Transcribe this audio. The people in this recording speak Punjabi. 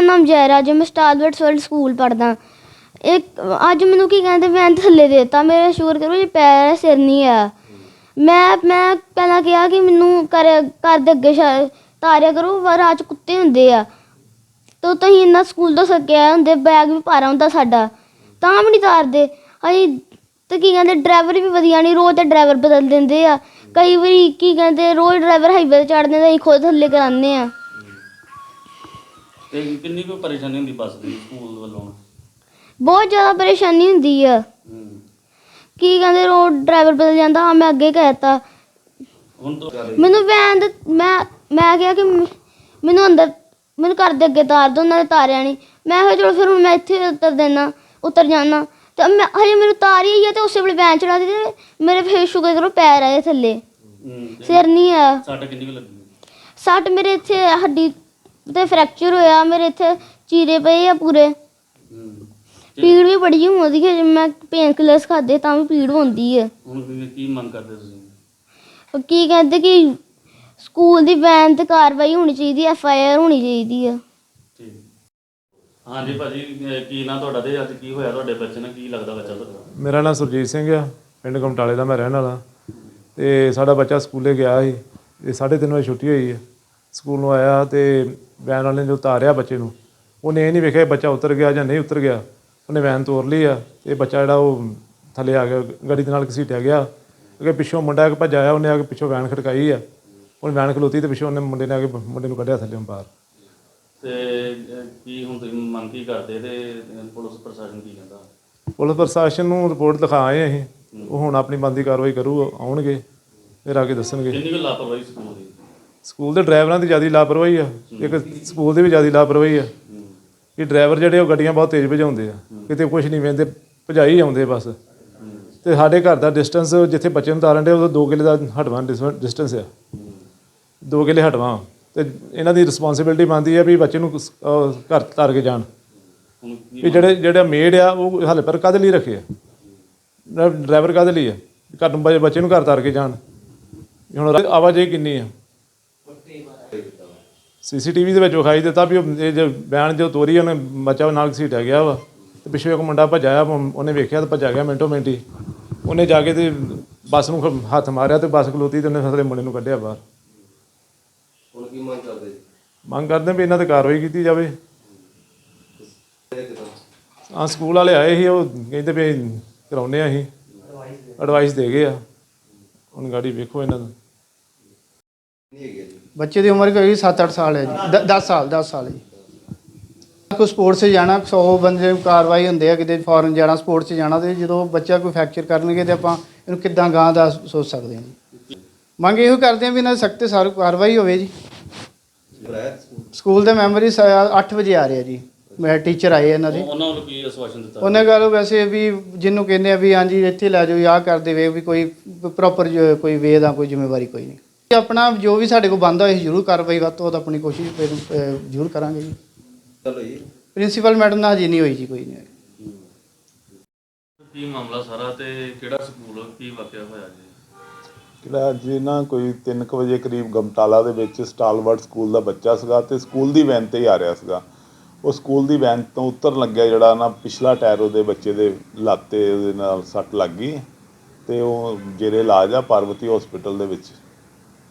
ਮੇਰਾ ਨਾਮ ਜੈਰਾਜ ਹੈ ਮੈਂ ਸਟਾਰਵਰਡਸ ਵਰਲਡ ਸਕੂਲ ਪੜ੍ਹਦਾ। ਇੱਕ, ਅੱਜ ਮੈਨੂੰ ਕੀ ਕਹਿੰਦੇ, ਮੈਂ ਥੱਲੇ ਦੇ ਦਿੱਤਾ। ਮੇਰੇ ਸ਼ੋਰ ਕਰੋ ਜੀ ਪੈਰ ਸਿਰ ਨਹੀਂ ਆ ਮੈਂ ਮੈਂ ਪਹਿਲਾਂ ਕਿਹਾ ਕਿ ਮੈਨੂੰ ਕਰ ਘਰ ਦੇ ਅੱਗੇ ਤਾਰਿਆ ਕਰੋ, ਪਰ ਰਾਤ 'ਚ ਕੁੱਤੇ ਹੁੰਦੇ ਆ। ਤੋ ਤੁਸੀਂ ਇੰਨਾ ਸਕੂਲ ਤੋਂ ਸੱਕਿਆ ਹੁੰਦੇ, ਬੈਗ ਵੀ ਭਾਰਾ ਹੁੰਦਾ ਸਾਡਾ। ਤਾਂ ਵੀ ਨਹੀਂ ਤਾਰਦੇ। ਅਸੀਂ ਤੇ ਕੀ ਕਹਿੰਦੇ, ਡਰਾਈਵਰ ਵੀ ਵਧੀਆ ਨਹੀਂ, ਰੋਜ਼ ਤੇ ਡਰਾਈਵਰ ਬਦਲ ਦਿੰਦੇ ਆ। ਕਈ ਵਾਰੀ ਕੀ ਕਹਿੰਦੇ, ਰੋਜ਼ ਡਰਾਈਵਰ ਹਾਈਵੇ ਤੇ ਚੜ ਦਿੰਦੇ ਅਸੀਂ ਖੁਦ ਥੱਲੇ ਕਰਾਉਂਦੇ ਆ। ਤੇ ਕਿੰਨੀ ਕੋਈ ਪਰੇਸ਼ਾਨੀ ਹੁੰਦੀ ਬੱਸ ਦੀ ਸਕੂਲ ਵੱਲੋਂ? ਬਹੁਤ ਜ਼ਿਆਦਾ ਪਰੇਸ਼ਾਨੀ ਹੁੰਦੀ ਆ। ਹੂੰ। ਕੀ ਕਹਿੰਦੇ ਰੋਡ ਡਰਾਈਵਰ ਬਦਲ ਜਾਂਦਾ ਹਾਂ ਮੈਂ ਅੱਗੇ ਕਹਿਤਾ। ਹੁਣ ਤੋਂ ਮੈਨੂੰ ਵੈਨ ਦੇ ਮੈਂ ਮੈਂ ਕਿਹਾ ਕਿ ਮ- ਮੈਨੂੰ ਅੰਦਰ ਮੈਨੂੰ ਘਰ ਦੇ ਅੱਗੇ ਤਾਰ ਦੋ ਉਹਨਾਂ ਨੇ ਤਾਰਿਆ ਨਹੀਂ ਮੈਂ ਕਿਹਾ ਚਲੋ ਫਿਰ ਹੁਣ ਮੈਂ ਇੱਥੇ ਉਤਰ ਦੇਣਾ ਉਤਰ ਜਾਣਾ ਤੇ ਮੈਂ ਹਜੇ ਮੈਨੂੰ ਤਾਰ ਹੀ ਹੈ ਤੇ ਉਸੇ ਵੇਲੇ ਵੈਨ ਚੜਾ ਦਿੱਤੀ ਮੇਰੇ ਫੇਰ ਸ਼ੁਕਰ ਕਰੋ ਪੈਰ ਆਏ ਥੱਲੇ। ਹੂੰ। ਤੇ ਸਿਰ ਨਹੀਂ ਆ। ਸੱਟ ਕਿੰਨੀ ਕੁ ਲੱਗੀ? ਸੱਟ ਮੇਰੇ ਇੱਥੇ ਹੱਡੀ ਤੇ ਫ੍ਰੈਕਚਰ ਹੋਇਆ ਮੇਰੇ ਇੱਥੇ ਚੀਰੇ ਪਏ ਆ ਪੂਰੇ। ਪੀੜ ਵੀ ਬੜੀ ਹੁੰਦੀ ਹੈ ਜੇ ਮੈਂ ਪੇਨ ਕਿਲਰਸ ਖਾਦੇ ਤਾਂ ਵੀ ਪੀੜ ਹੁੰਦੀ ਹੈ ਹੁਣ ਕੀ- ਕੀ ਮੰਗ ਕਰਦੇ ਤੁਸੀਂ? ਉਹ ਕੀ ਕਹਿੰਦੇ ਕਿ ਸਕੂਲ ਦੀ ਵੈਨ ਤੇ ਕਾਰਵਾਈ ਹੋਣੀ ਚਾਹੀਦੀ ਐਫ ਆਈ ਆਰ ਹੋਣੀ ਚਾਹੀਦੀ ਆ। ਠੀਕ। ਹਾਂਜੀ ਭਾਜੀ ਇਹ ਕੀ ਨਾਂ ਤੁਹਾਡਾ ਤੇ ਅੱਜ ਕੀ ਹੋਇਆ ਤੁਹਾਡੇ ਬੱਚੇ ਨਾਲ? ਕੀ ਲੱਗਦਾ ਬੱਚਾ ਤੁਹਾਡਾ? ਮੇਰਾ ਨਾਮ ਸੁਰਜੀਤ ਸਿੰਘ ਆ ਪਿੰਡ ਕਮਟਾਲੇ ਦਾ ਮੈਂ ਰਹਿਣ ਵਾਲਾ। ਤੇ ਸਾਡਾ ਬੱਚਾ ਸਕੂਲੇ ਗਿਆ ਸੀ ਤੇ 3:30 ਵਜੇ ਛੁੱਟੀ ਹੋਈ ਹੈ ਸਕੂਲ ਨੂੰ ਆਇਆ ਤੇ ਵੈਨ ਵਾਲੇ ਨੇ ਉਤਾਰਿਆ ਬੱਚੇ ਨੂੰ ਉਹਨੇ ਇਹ ਨਹੀਂ ਵੇਖਿਆ ਕਿ ਬੱਚਾ ਉਤਰ ਗਿਆ ਜਾਂ ਨਹੀਂ ਉਤਰ ਗਿਆ। ਉਹਨੇ ਵੈਨ ਤੋਰ ਲਈ ਆ ਤੇ ਬੱਚਾ ਜਿਹੜਾ ਉਹ ਥੱਲੇ ਆ ਗਿਆ ਗੱਡੀ ਦੇ ਨਾਲ ਘਸੀਟਿਆ ਗਿਆ ਅੱਗੇ ਪਿੱਛੋਂ ਮੁੰਡਾ ਇੱਕ ਭੱਜ ਆਇਆ ਉਹਨੇ ਆ ਕੇ ਪਿੱਛੋਂ ਵੈਨ ਖੜਕਾਈ ਆ। ਉਹਨੇ ਵੈਨ ਖਲੋਤੀ ਤੇ ਪਿੱਛੋਂ ਉਹਨੇ ਮੁੰਡੇ ਨੇ ਆ ਕੇ ਮੁੰਡੇ ਨੂੰ ਕੱਢਿਆ ਥੱਲੇ ਬਾਹਰ। ਤੇ ਕੀ ਹੁਣ ਤੁਸੀਂ ਮੰਗ ਕੀ ਕਰਦੇ ਤੇ ਪੁਲਿਸ ਪ੍ਰਸ਼ਾਸਨ ਕੀ ਕਹਿੰਦਾ? ਪੁਲਿਸ ਪ੍ਰਸ਼ਾਸਨ ਨੂੰ ਰਿਪੋਰਟ ਲਿਖਾ ਆਏ ਅਸੀਂ। ਉਹ ਹੁਣ ਆਪਣੀ ਬੰਦੀ ਕਾਰਵਾਈ ਕਰੂ ਆਉਣਗੇ ਫਿਰ ਆ ਕੇ ਦੱਸਣਗੇ। ਕਿੰਨੀ ਕੁ ਲਾਪਰਵਾਹੀ ਸਕੂਲ ਸਕੂਲ ਦੇ ਡਰਾਈਵਰਾਂ ਦੀ ਜ਼ਿਆਦਾ ਲਾਪਰਵਾਹੀ ਆ ਇੱਕ ਸਕੂਲ ਦੀ ਵੀ ਜ਼ਿਆਦਾ ਲਾਪਰਵਾਹੀ ਆ। ਇਹ ਡਰਾਈਵਰ ਜਿਹੜੇ ਉਹ ਗੱਡੀਆਂ ਬਹੁਤ ਤੇਜ਼ ਭਜਾਉਂਦੇ ਆ। ਕਿਤੇ ਕੁਝ ਨਹੀਂ ਵੇਂਦੇ ਭਜਾਈ ਆਉਂਦੇ ਬਸ। ਤੇ ਸਾਡੇ ਘਰ ਦਾ ਡਿਸਟੈਂਸ ਜਿੱਥੇ ਬੱਚੇ ਨੂੰ ਤਾਰਨ ਦੇ ਉਹ 2 ਕਿਲੇ ਦਾ ਹਟਵਾਂ ਡਿਸਟੈਂਸ ਆ। 2 ਕਿਲੇ ਹਟਵਾਂ। ਤੇ ਇਹਨਾਂ ਦੀ ਰਿਸਪੌਂਸਿਬਿਲਟੀ ਬਣਦੀ ਆ ਵੀ ਬੱਚੇ ਨੂੰ ਘਰ ਤਾਰ ਕੇ ਜਾਣ। ਵੀ ਜਿਹੜੇ ਜਿਹੜਾ ਮੇਡ ਆ ਉਹ ਹਾਲੇ ਪਰ ਕਾਹਦੇ ਲਈ ਰੱਖੇ ਆ? ਡਰਾਈਵਰ ਕਾਹਦੇ ਲਈ ਆ? ਘਰ ਨੂੰ ਬੱਚੇ- ਨੂੰ ਘਰ ਤਾਰ ਕੇ ਜਾਣ। ਹੁਣ ਆਵਾਜਾਈ ਕਿੰਨੀ ਆ? ਸੀਸੀਟੀਵੀ ਦੇ ਵਿੱਚ ਵਿਖਾਈ ਦਿੱਤਾ ਵੀ ਉਹ ਇਹ ਜੋ ਬਿਆਨ ਜੋ ਤੋਰੀ ਉਹਨੇ ਬੱਚਾ ਨਾਲ ਘਸੀਟਿਆ ਗਿਆ ਵਾ। ਤੇ ਪਿੱਛੇ ਇੱਕ ਮੁੰਡਾ ਭੱਜਾਇਆ ਉਹਨੇ ਵੇਖਿਆ ਤੇ ਭੱਜਾ ਗਿਆ ਮਿੰਟੋ ਮਿੰਟੀ ਉਹਨੇ ਜਾ ਕੇ ਤੇ ਬੱਸ ਨੂੰ ਹੱਥ ਮਾਰਿਆ ਤੇ ਬੱਸ ਖਲੋਤੀ ਤੇ ਉਹਨੇ ਫਸਲੇ ਮੁੰਡੇ ਨੂੰ ਕੱਢਿਆ ਬਾਹਰ। ਹੁਣ ਕੀ ਮੰਗ ਕਰਦੇ? ਮੰਗ ਕਰਦੇ ਵੀ ਇਹਨਾਂ ਤੇ ਕਾਰਵਾਈ ਕੀਤੀ ਜਾਵੇ। ਆ ਸਕੂਲ ਵਾਲੇ ਆਏ ਸੀ ਉਹ ਕਹਿੰਦੇ ਵੀ ਕਰਾਉਨੇ ਆ ਅਸੀਂ। ਐਡਵਾਈਸ ਦੇ ਗਏ ਆ। ਹੁਣ ਗਾੜੀ ਵੇਖੋ ਇਹਨਾਂ ਦਾ। ਬੱਚੇ ਦੀ ਉਮਰ ਕੋਈ 7-8 ਸਾਲ ਹੈ ਜੀ। 10 ਸਾਲ 10 ਸਾਲ ਹੈ ਜੀ। ਕੋਈ ਸਪੋਰਟਸ 'ਚ ਜਾਣਾ 100 ਬੰਦੇ ਕਾਰਵਾਈ ਹੁੰਦੇ ਆ ਕਿਤੇ ਫੋਰਨ ਜਾਣਾ ਸਪੋਰਟਸ 'ਚ ਜਾਣਾ ਤੇ ਜਦੋਂ ਬੱਚਾ ਕੋਈ ਫ੍ਰੈਕਚਰ ਕਰਨਗੇ ਤੇ ਆਪਾਂ ਇਹਨੂੰ ਕਿੱਦਾਂ ਗਾਂ ਦਾ ਸੋਚ ਸਕਦੇ ਹਾਂ ਜੀ। ਮੰਗ ਇਹੋ ਕਰਦੇ ਆ ਵੀ ਇਹਨਾਂ ਸਖਤ ਸਾਰ ਕਾਰਵਾਈ ਹੋਵੇ ਜੀ। ਸਕੂਲ ਦੇ ਮੈਂਬਰ ਹੀ 8 ਵਜੇ ਆ ਰਹੇ ਆ ਜੀ। ਮੈਂ ਟੀਚਰ ਆਏ ਇਹਨਾਂ ਦੇ। ਉਹਨਾਂ ਵੱਲੋਂ ਕੀ ਆਸ਼ਵਾਸਨ ਦਿੱਤਾ? ਉਹਨੇ ਗੱਲ ਵੈਸੇ ਵੀ ਜਿਹਨੂੰ ਕਹਿੰਦੇ ਆ ਵੀ ਹਾਂਜੀ ਇੱਥੇ ਲੈ ਜਾਓ ਆਹ ਕਰਦੇ ਵੇ ਵੀ ਕੋਈ ਪ੍ਰੋਪਰ ਕੋਈ ਵੇ ਦਾ ਕੋਈ ਜ਼ਿੰਮੇਵਾਰੀ ਕੋਈ ਨਹੀਂ। ਆਪਣਾ ਜੋ ਵੀ ਸਾਡੇ ਕੋਲ ਬੰਦਾ ਹੋਏ ਜ਼ਰੂਰ ਕਾਰਵਾਈ ਵੱਧ ਤੋਂ ਵੱਧ ਆਪਣੀ ਕੋਸ਼ਿਸ਼ ਫਿਰ, ਅਹ, ਜ਼ਰੂਰ ਕਰਾਂਗੇ ਜੀ। ਚਲੋ ਜੀ। ਪ੍ਰਿੰਸੀਪਲ ਮੈਡਮ ਨਾਲ ਹਜੇ ਨਹੀਂ ਹੋਈ ਜੀ ਕੋਈ ਨਹੀਂ ਹੋਈ। ਕੀ ਮਾਮਲਾ ਸਾਰਾ ਤੇ ਕਿਹੜਾ ਸਕੂਲ ਕੀ ਵਾਕਿਆ ਹੋਇਆ ਜੀ? ਜਿਹੜਾ ਅੱਜ ਨਾ ਕੋਈ 3 ਵਜੇ ਕਰੀਬ ਗਮਟਾਲਾ ਦੇ ਵਿੱਚ ਸਟਾਲਵਰਡ ਸਕੂਲ ਦਾ ਬੱਚਾ ਸੀਗਾ ਤੇ ਸਕੂਲ ਦੀ ਵੈਨ ਤੇ ਹੀ ਆ ਰਿਹਾ ਸੀਗਾ। ਉਹ ਸਕੂਲ ਦੀ ਵੈਨ ਤੋਂ ਉਤਰਨ ਲੱਗਿਆ ਜਿਹੜਾ ਨਾ ਪਿਛਲਾ ਟਾਇਰ ਉਹਦੇ ਬੱਚੇ ਦੇ ਲਾਤੇ ਉਹਦੇ ਨਾਲ ਸੱਟ ਲੱਗ ਗਈ ਤੇ ਉਹ ਜੇਰੇ ਇਲਾਜ ਆ ਪਾਰਵਤੀ ਹਸਪੀਟਲ ਦੇ ਵਿੱਚ।